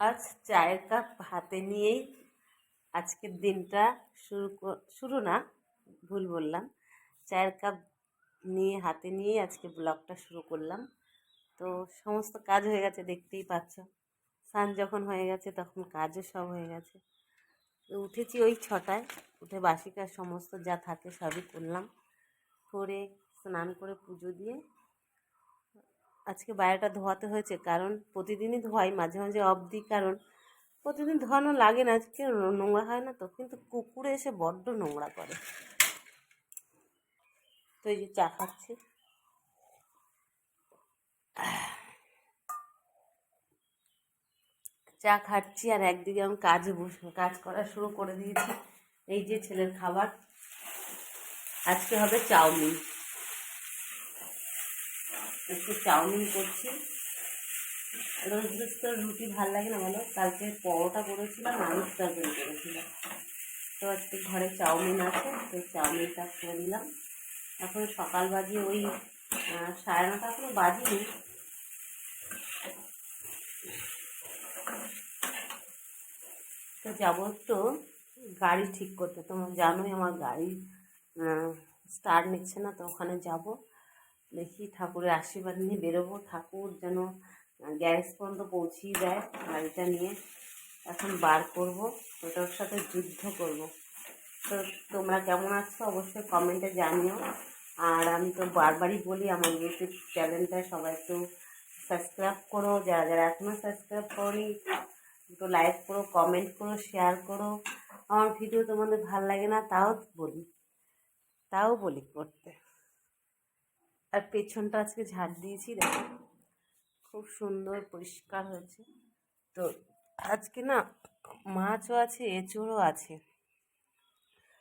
আজ চায়ের কাপ হাতে নিয়েই আজকের দিনটা শুরু শুরু না, ভুল বললাম। চায়ের কাপ নিয়ে হাতে নিয়েই আজকে ব্লগটা শুরু করলাম। তো সমস্ত কাজ হয়ে গেছে, দেখতেই পাচ্ছ। স্নান যখন হয়ে গেছে, তখন কাজও সব হয়ে গেছে। উঠেছি ওই ছটায়, উঠে বাসি কাজ সমস্ত যা থাকে সবই করলাম। করে স্নান করে পুজো দিয়ে আজকে বাইরেটা ধোয়াতে হয়েছে, কারণ প্রতিদিনই ধোয়াই মাঝে মাঝে অফ দিই কারণ প্রতিদিন ধোয়ানো লাগে না, আজকে নোংরা হয় না তো, কিন্তু কুকুরে এসে বড্ড নোংরা করে। তো এই যে চা খাচ্ছি। চা খাচ্ছি আর একদিকে আমি কাজে বসে, কাজ করা শুরু করে দিয়েছি, এই যে ছেলের খাবার। আজকে হবে চাউমিন। একটু চাউমিন করছি। রোজ রোজ তো রুটি ভালো লাগে না বলো? কালকে পরোটা করেছিলাম, আলুর তরকারি করেছিলাম। তো আজকে ঘরে চাউমিন আছে, তো চাউমিনটা করে দিলাম। এখন সকাল বাজে ওই সাড়ে নটা এখনও বাজিনি। তো যাব একটু গাড়ি ঠিক করতে। তোমরা জানোই আমার গাড়ি স্টার্ট নিচ্ছে না, তো ওখানে যাব। দেখি ঠাকুরের আশীর্বাদ নিয়ে বেরোবো। ঠাকুর যেন গ্যারেজ পর্যন্ত পৌঁছিয়ে দেয় গাড়িটা নিয়ে। এখন বার করব, ওটার সাথে যুদ্ধ করব। তো তোমরা কেমন আছো অবশ্যই কমেন্টে জানিও। আর আমি তো বারবারই বলি, আমার ইউটিউব চ্যানেলটা সবাই একটু সাবস্ক্রাইব করো। যারা যারা এখনও সাবস্ক্রাইব করোনি, একটু লাইক করো কমেন্ট করো শেয়ার করো। আমার ভিডিও তোমাদের ভালো লাগে না, তাও বলি। তাও বলি করতে। আর পেছনটা আজকে ঝাড় দিয়েছি, দেখো। খুব সুন্দর, পরিষ্কার হয়েছে। তো আজকে না মাছও আছে, এঁচড়ও আছে।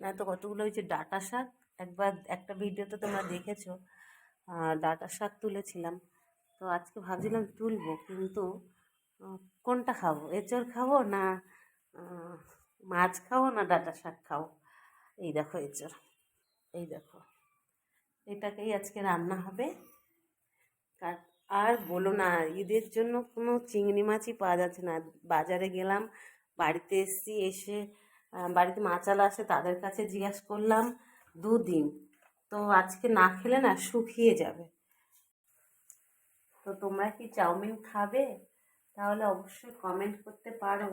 না তো কতগুলো হয়েছে? ডাটা শাক। একবার একটা ভিডিওতে তোমরা দেখেছ ডাটা শাক তুলেছিলাম। তো আজকে ভাবছিলাম তুলবো, কিন্তু কোনটা খাব? এঁচড় খাব না মাছ খাব না, ডাটা শাক খাব? এই দেখো এঁচড়। এই দেখো। এটাকেই আজকে রান্না হবে। আর বলো না, ঈদের জন্য কোনো চিংড়ি মাছই পাওয়া যাচ্ছে না। বাজারে গেলাম, বাড়িতে এসছি, এসে বাড়িতে মাচালা আসে তাদের কাছে জিজ্ঞাসা করলাম, দুদিন। তো আজকে না খেলে না শুকিয়ে যাবে। তো তোমরা কি চাউমিন খাবে? তাহলে অবশ্যই কমেন্ট করতে পারো।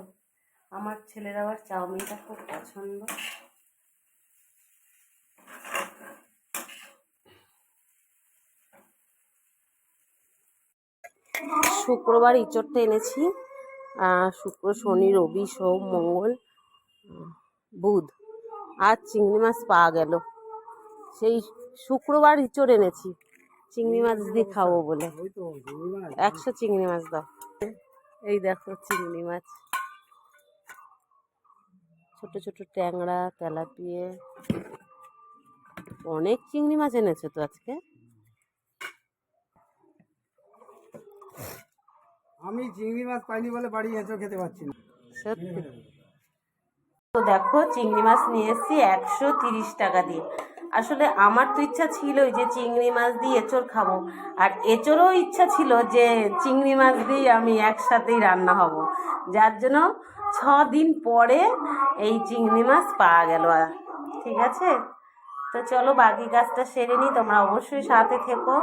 আমার ছেলের আবার চাউমিনটা খুব পছন্দ। শুক্রবার ইঁচড়টা এনেছি। শুক্র, শনি, রবি, সোম, মঙ্গল বুধ আর চিংড়ি মাছ পাওয়া গেল। সেই শুক্রবার ইঁচড় এনেছি। চিংড়ি মাছ দিয়ে খাব বলে। একশো চিংড়ি মাছ দাও। এই দেখো চিংড়ি মাছ। ছোট ছোট ট্যাংরা, তেলাপিয়ে। অনেক চিংড়ি মাছ এনেছে তো আজকে? আমি চিংড়ি মাছ পাইনি বলে বাড়ি এঁচড় খেতে পাচ্ছি না। তো দেখো, চিংড়ি মাছ নিয়ে এসেছি একশো তিরিশ টাকা দিয়ে। আসলে আমার তো ইচ্ছা ছিলই যে চিংড়ি মাছ দিয়ে এঁচড় খাব। আর এঁচড়ও ইচ্ছা ছিল যে চিংড়ি মাছ দিয়ে আমি একসাথেই রান্না হব। যার জন্য ছ দিন পরে এই চিংড়ি মাছ পাওয়া গেল। ঠিক আছে? তো চলো বাকি কাজটা সেরে নিই, তোমরা অবশ্যই সাথে থেকো।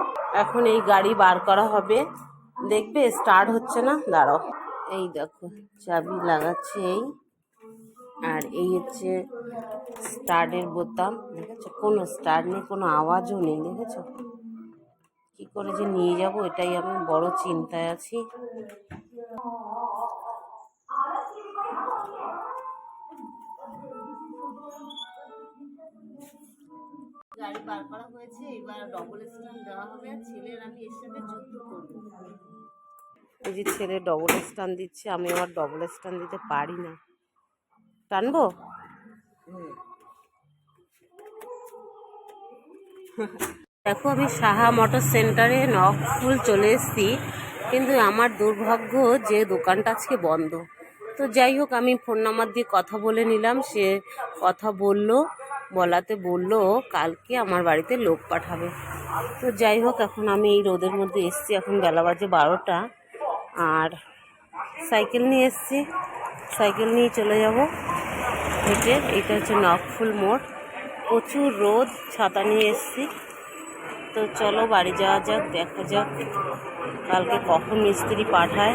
এখন এই গাড়ি বার করা হবে। দেখবে স্টার্ট হচ্ছে না? দাঁড়ো এই দেখো, চাবি লাগাচ্ছে এই। আর এই হচ্ছে স্টার্টের বোতাম, দেখেছ? কোনো স্টার্ট নেই, কোনো আওয়াজও নেই, দেখেছ? কী করে যে নিয়ে যাব, এটাই আমি বড় চিন্তায় আছি। গাড়ি বার করা হয়েছে, এবার ডবল স্ট্যান্ড দেওয়া হবে আর ছেলের আমি এর সাথে যুদ্ধ করব। এই যে ছেলে ডবল স্ট্যান্ড দিচ্ছে, আমি আবার ডবল স্ট্যান্ড দিতে পারি না। টানবো? দেখো, আমি সাহা মোটর সেন্টারে নকফুল চলে এসেছি, কিন্তু আমার দুর্ভাগ্য যে দোকানটা আজকে বন্ধ। তো যাই হোক, আমি ফোন নাম্বার দিয়ে কথা বলে নিলাম, সে কথা বলল। বলাতে বলল, কালকে আমার বাড়িতে লোক পাঠাবে। তো যাই হোক, এখন আমি এই রোদের মধ্যে এসছি। এখন বেলা বাজে বারোটা। আর সাইকেল নিয়ে এসছি। সাইকেল নিয়ে চলে যাব। হেঁটে, এটা হচ্ছে নকফুল মোড়। প্রচুর রোদ, ছাতা নিয়ে এসেছি। তো চলো বাড়ি যাওয়া যাক, দেখা যাক কালকে কখন মিস্ত্রি পাঠায়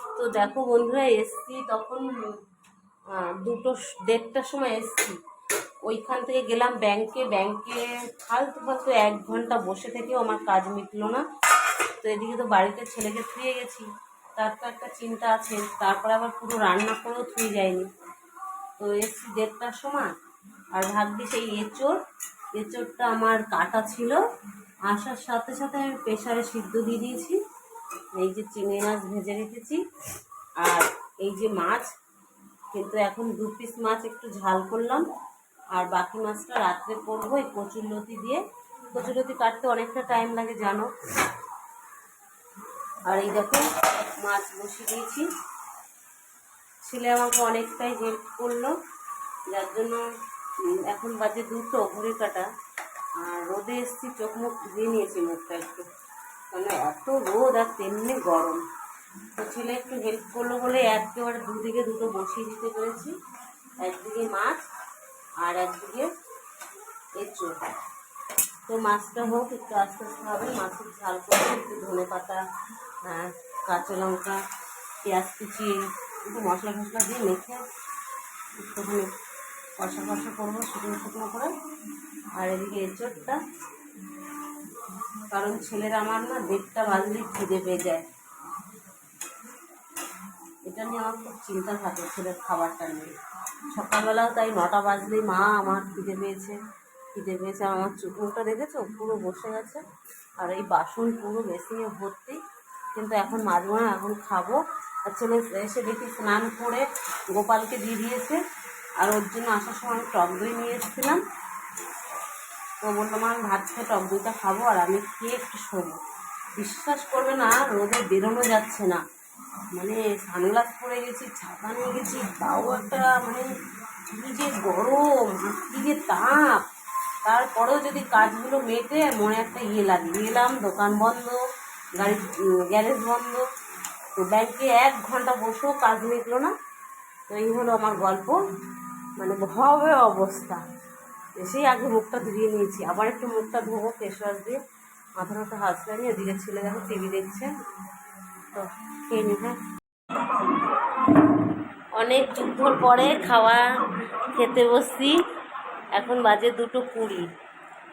তো দেখো বন্ধুরা, এসছি তখন দুটো, দেড়টার সময় এসছি। ওইখান থেকে গেলাম ব্যাংকে ব্যাংকে ফালতু ফালতু এক ঘণ্টা বসে থেকেও আমার কাজ মিটলো না। তো এদিকে তো বাড়িতে ছেলেকে থুয়ে গেছি, তার তো একটা চিন্তা আছে, তারপরে আবার পুরো রান্না করেও থুয়ে যায়নি। তো এসছি দেড়টার সময়, আর ভাগ্যি সেই এঁচোড়, এঁচোড়টা আমার কাটা ছিল। আসার সাথে সাথে আমি প্রেশারে সিদ্ধ দিয়ে দিয়েছি। এই যে চিংড়ি মাছ ভেজে রেখেছি। আর এই যে মাছ, কিন্তু এখন দু পিস মাছ একটু ঝাল করলাম। আর বাকি মাছটা রাত্রে করব এই কচুরলতি দিয়ে। কচুরলতি কাটতে অনেকটা টাইম লাগে, জানো? আর এই দেখো, মাছ বসিয়ে দিয়েছি। ছেলে আমাকে অনেকটাই হেল্প করল। যার জন্য এখন বাজে দুটো ঘড়ি কাটা। আর রোদে এসছি, চোখ মুখ ধুয়ে নিয়েছি মুখটা একটু। মানে এত রোদ আর তেমনি গরম। তো ছেলে একটু হেল্প করল বলে একেবারে দুদিকে দুটো বসিয়ে দিতে পেরেছি। একদিকে মাছ আর একদিকে এঁচড় তো মাছটা হোক একটু আস্তে আস্তে হবে। মাছের ঝাল করে একটু ধনে পাতা আহ, কাঁচা লঙ্কা পেঁয়াজ কুচি একটু মশলা টশলা দিয়ে মেখে একটুখানি কষা কষা করব শুকনো শুকনো করে। আর এদিকে এঁচড়টা কারণ ছেলের আমার না দেড়টা বাজলেই খিদে পেয়ে যায়। এটা নিয়ে আমার খুব চিন্তা থাকে ছেলের খাবারটা নিয়ে। সকালবেলাও তাই নটা বাজলেই মা আমার খিদে পেয়েছে খিদে পেয়েছে। আর আমার চুকুরটা দেখেছ? পুরো বসে গেছে। আর এই বাসন পুরো বেসিনে ভর্তি। কিন্তু এখন মাজবো না এখন খাব। আর ছেলে এসে দেখি স্নান করে গোপালকে দিয়ে দিয়েছে। আর ওর জন্য আসার সময় আমি টক দই নিয়ে এসেছিলাম। তো বললাম আমি ভাত খেয়ে টক দইটা খাব আর আমি খেয়ে একটু শোবো। বিশ্বাস করবে না, রোদে বেরোনো যাচ্ছে না। মানে সানগ্লাস পরে গেছি, ছাতা নিয়ে গেছি, তাও একটা মানে কী যে গরম, কী যে তাপ। তারপরেও যদি কাজগুলো মেটে মনে একটা ইয়ে লাগে। গেলাম দোকান বন্ধ, গাড়ি, গ্যারেজ বন্ধ। তো ব্যাংকে এক ঘণ্টা বসেও কাজ মিটলো না। তো এই হলো আমার গল্প। মানে ভয়াবহ অবস্থা। এসেই আগে মুখটা ধুয়ে নিয়েছি। আবার একটু মুখটা ধোবো, ফেস ওয়াশ দিয়ে। মাথা মাথা হাসলে নিয়ে এদিকে ছেলে দেখো টিভি দেখছে। তো, খেয়ে নি হ্যাঁ? অনেক যুদ্ধর পরে খাওয়া খেতে বসছি। এখন বাজে দুটো কুড়ি।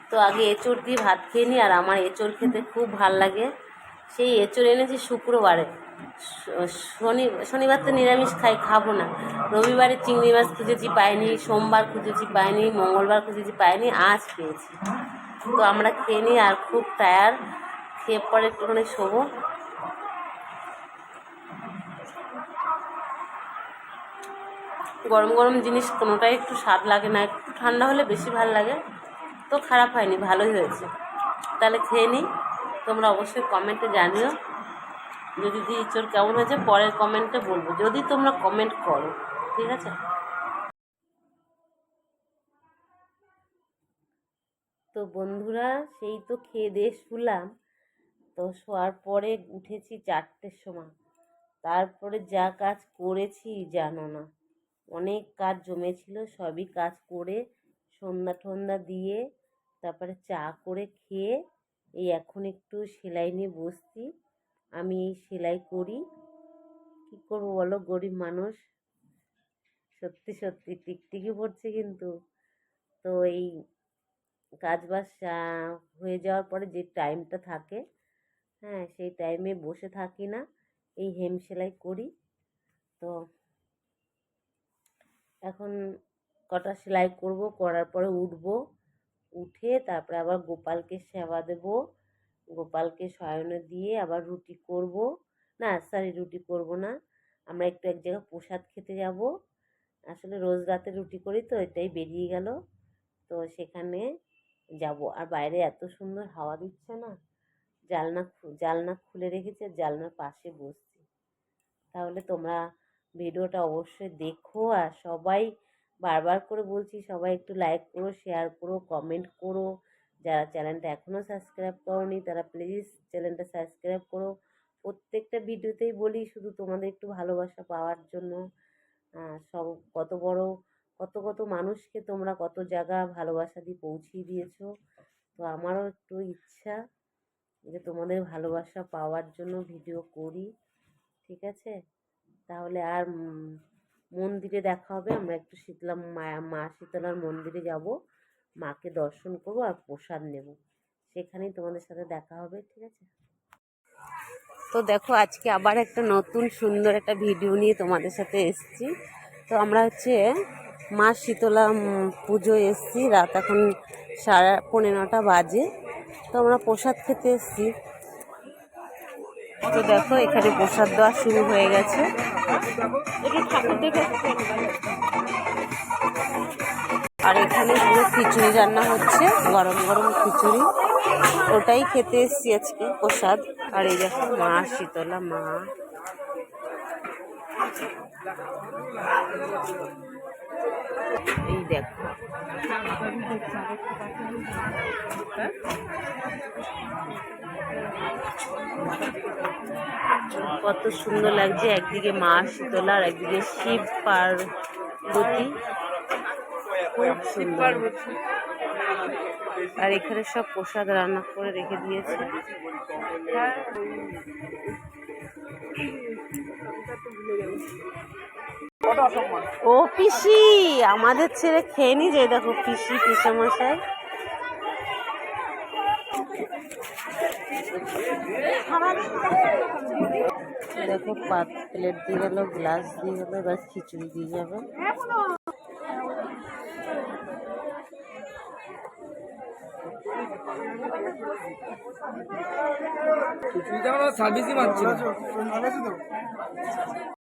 তো আগে এঁচড় দিয়ে ভাত খেয়ে নিই আর আমার এঁচড় খেতে খুব ভালো লাগে। সেই এঁচড় এনেছি শুক্রবারে। শনিবার তো নিরামিষ খাই, খাব না। রবিবারে চিংড়ি মাছ খুঁজেছি পাইনি, সোমবার খুঁজেছি পাইনি, মঙ্গলবার খুঁজেছি পাইনি, আজ পেয়েছি। তো আমরা খেয়ে নিই আর খুব টায়ার খেয়ে পরে একটুখানি শোবো। গরম গরম জিনিস কোনোটাই একটু স্বাদ লাগে না, একটু ঠান্ডা হলে বেশি ভালো লাগে। তো খারাপ হয়নি, ভালোই হয়েছে। তাহলে খেয়ে নিই, তোমরা অবশ্যই কমেন্টে জানিও। যদি ইচোর কেমন হয়েছে, পরের কমেন্টে বলব। যদি তোমরা কমেন্ট করো, ঠিক আছে? তো বন্ধুরা, সেই তো খেয়ে দিয়ে শুলাম। তো শোয়ার পরে উঠেছি চারটের সময়। তারপরে যা কাজ করেছি, জানো না। অনেক কাজ জমেছিল, সবই কাজ করে সন্ধ্যা টন্ধা দিয়ে তারপরে চা করে খেয়ে এই এখন একটু সেলাই নিয়ে বসছি। আমি এই সেলাই করি। কী করব বলো? গরিব মানুষ। সত্যি সত্যি টিকটিকি পড়ছে কিন্তু। তো এই কাজ বাজ হয়ে যাওয়ার পরে যে টাইমটা থাকে হ্যাঁ সেই টাইমে বসে থাকি না। এই হেম সেলাই করি। তো এখন কটা সেলাই করব? করার পরে উঠবো। উঠে তারপরে আবার গোপালকে সেবা দেব। গোপালকে শয়নে দিয়ে আবার রুটি করব। না সরি রুটি করব না। আমরা একটু এক জায়গায় প্রসাদ খেতে যাব। আসলে রোজ রাতে রুটি করি তো, এটাই বেরিয়ে গেল। তো সেখানে যাব। আর বাইরে এত সুন্দর হাওয়া দিচ্ছে না, জালনা জালনা খুলে রেখেছে, জালনার পাশে বসছি। তাহলে তোমরা ভিডিওটা অবশ্যই দেখো আর সবাই বারবার করে বলছি, সবাই একটু লাইক করো শেয়ার করো কমেন্ট করো। যারা চ্যানেলটা এখনও সাবস্ক্রাইব করনি, তারা প্লিজ চ্যানেলটা সাবস্ক্রাইব করো। প্রত্যেকটা ভিডিওতেই বলি, শুধু তোমাদের একটু ভালোবাসা পাওয়ার জন্য। সব কত বড়, কত কত মানুষকে তোমরা কত জায়গা ভালোবাসা দিয়ে পৌঁছিয়ে দিয়েছ। তো আমারও একটু ইচ্ছা যে তোমাদের ভালোবাসা পাওয়ার জন্য ভিডিও করি, ঠিক আছে? তাহলে আর মন্দিরে দেখা হবে। আমরা একটু শীতলা মা মা শীতলার মন্দিরে যাব। মাকে দর্শন করব আর প্রসাদ নেব। সেখানেই তোমাদের সাথে দেখা হবে, ঠিক আছে? তো দেখো, আজকে আবার একটা নতুন সুন্দর একটা ভিডিও নিয়ে তোমাদের সাথে এসেছি। তো আমরা হচ্ছে মা শীতলা পুজো এসেছি। রাত এখন সাড়ে পনেরো নটা বাজে। তো আমরা প্রসাদ খেতে এসেছি। তো দেখো, এখানে প্রসাদ দেওয়া শুরু হয়ে গেছে। আর এখানে পুরো খিচুড়ি রান্না হচ্ছে, গরম গরম খিচুড়ি। ওটাই খেতে এসেছি আজকে, প্রসাদ। আর এই দেখো মা, শীতলা মা। এই দেখো। কত সুন্দর লাগছে, একদিকে মা শীতলা আর একদিকে শিব পার্বতী। আর এখানে সব প্রসাদ রান্না করে রেখে দিয়েছে। ও পিসি, আমাদের ছেড়ে খেয়ে নি যে দেখো পিসি, পিসামশাই। দেখো পাত প্লেট দিয়ে গেলো গ্লাস দিয়ে গেলো, এবার খিচুড়ি দিয়ে যাবে খিচুড়িটা আমরা সার্ভিসই মারছি না।